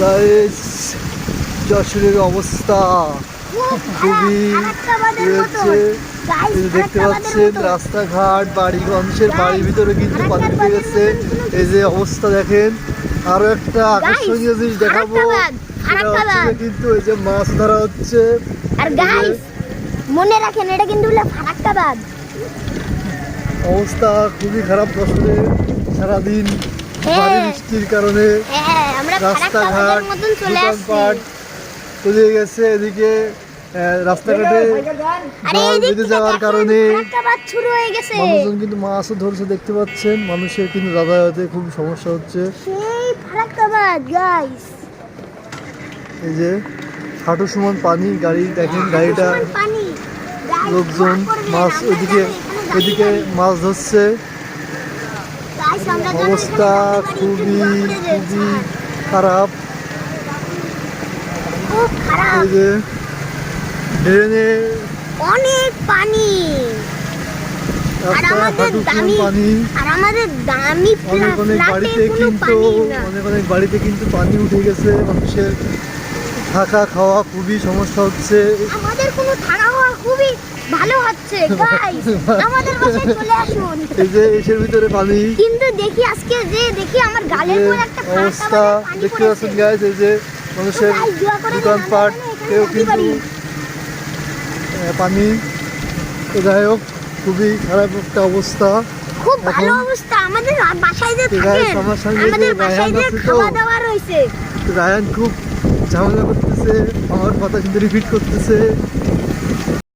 Guys যশোরের অবস্থা খুবই যে দেখতে পাচ্ছেন রাস্তাঘাট বাড়ি মানুষের বাড়ির ভিতরে কিন্তু পানি ঢুকে গেছে এই যে অবস্থা দেখেন আরও একটা আকর্ষণীয় জিনিস দেখাবো। কিন্তু এই যে মাছ ধরা হচ্ছে। আর গাইস মনে রাখেন এটা কিন্তু হলো ফারাক্কা অবস্থা খুবই খারাপ। যশোরে সারাদিন। ভারী বৃষ্টির কারণে হ্যাঁ ফারাক্কা রাস্তাঘাট চলে দোকানপাট তলিয়ে গেছে এদিকে রাস্তাঘাটে জল বেঁধে যাওয়ার কারণে হয়ে মানুষজন কিন্তু মাছও ধরছে দেখতে পাচ্ছেন মানুষের কিন্তু যাতায়াতে খুব সমস্যা হচ্ছে। এই যে হাঁটু সমান পানি গাড়ি দেখেন গাড়িটা লোকজন মাছ গাড়ি ওইদিকে মাছ ধরছে। অবস্থা খুবই খুবই খারাপ। এই যে ড্রেনে অনেক পানি। রাস্তায় আমাদের দামি- পানি? আর আমাদের দামি অনেক অনেক বাড়িতে কিন্তু অনেক অনেক বাড়িতে কিন্তু পানি উঠে গেছে। মানুষের থাকা খাওয়া খুবই সমস্যা হচ্ছে। আমাদের কোনো থাকা ভালো হচ্ছে গাইস আমাদের বাসায় চলে আসুন। এই যে এসের ভিতরে পানি। কিন্তু দেখি আজকে যে দেখি আমার গালের যে পর একটা ফাঁকা অবস্থা পানি দেখতে। পাচ্ছেন গাইজ এই যে মানুষের দোকানপাট কেউ কিন্তু পানি। যাই হোক খুবই খারাপ একটা অবস্থা। খুব ভালো অবস্থা আমাদের বাসায় যে থাকেন আমাদের বাসায় যে খাওয়া দাওয়া রয়েছে। রায়ান খুব ঝামেলা করতেছে আমার কথা কিন্তু রিপিট করতেছে।